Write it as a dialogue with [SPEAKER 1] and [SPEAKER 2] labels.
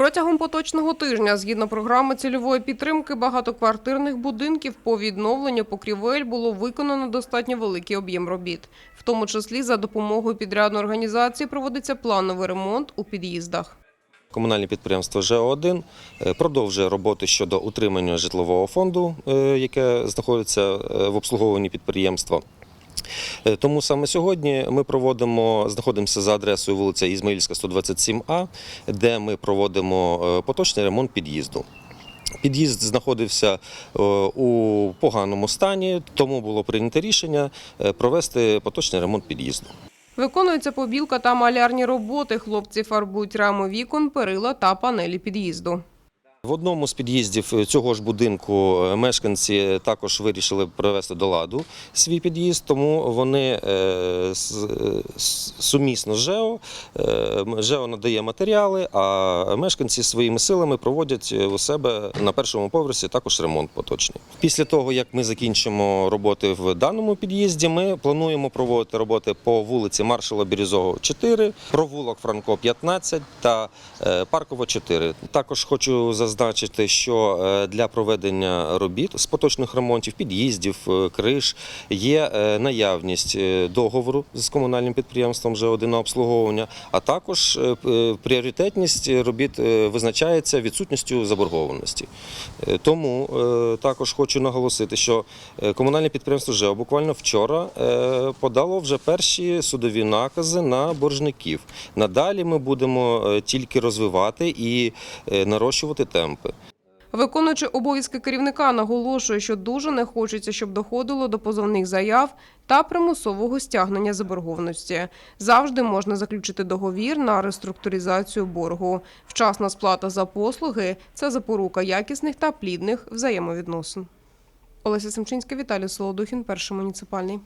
[SPEAKER 1] Протягом поточного тижня, згідно програми цільової підтримки багатоквартирних будинків по відновленню покрівель було виконано достатньо великий об'єм робіт. В тому числі за допомогою підрядної організації проводиться плановий ремонт у під'їздах.
[SPEAKER 2] Комунальне підприємство ЖО1 е, продовжує роботи щодо утримання житлового фонду, е, яке знаходиться е, в обслуговуванні підприємства. Е, Тому саме сьогодні ми проводимо, знаходимося за адресою вулиця Ізмаїльська, 127А, де ми проводимо е, поточний ремонт під'їзду. Під'їзд знаходився е, у поганому стані, тому було прийнято рішення провести поточний ремонт під'їзду.
[SPEAKER 1] Виконується побілка та малярні роботи. Хлопці фарбують раму вікон, перила та панелі під'їзду.
[SPEAKER 2] В одному з під'їздів цього ж будинку е, мешканці також вирішили привести до ладу свій під'їзд, тому вони е, сумісно з ЖЕО. е, ЖЕО надає матеріали, а мешканці своїми силами проводять у себе на першому поверсі також ремонт поточний. Після того, як ми закінчимо роботи в даному під'їзді, ми плануємо проводити роботи по вулиці Маршала Бірюзового 4, провулок Франко 15 та е, Паркова 4. Також хочу зазначити, що е, для проведення робіт з поточних ремонтів, під'їздів, е, криш є е, наявність договору з комунальним підприємством «Ж1» на обслуговування, а також пріоритетність робіт визначається відсутністю заборгованості. Тому також хочу наголосити, що комунальне підприємство ЖЕО буквально вчора подало вже перші судові накази на боржників. Надалі ми будемо тільки розвивати і нарощувати темпи.
[SPEAKER 1] Виконуючи обов'язки керівника, наголошує, що дуже не хочеться, щоб доходило до позовних заяв та примусового стягнення заборгованості. Завжди можна заключити договір на реструктуризацію боргу. Вчасна сплата за послуги це запорука якісних та плідних взаємовідносин. Олеся Семчинська, Віталій Солодухін, перший муніципальний.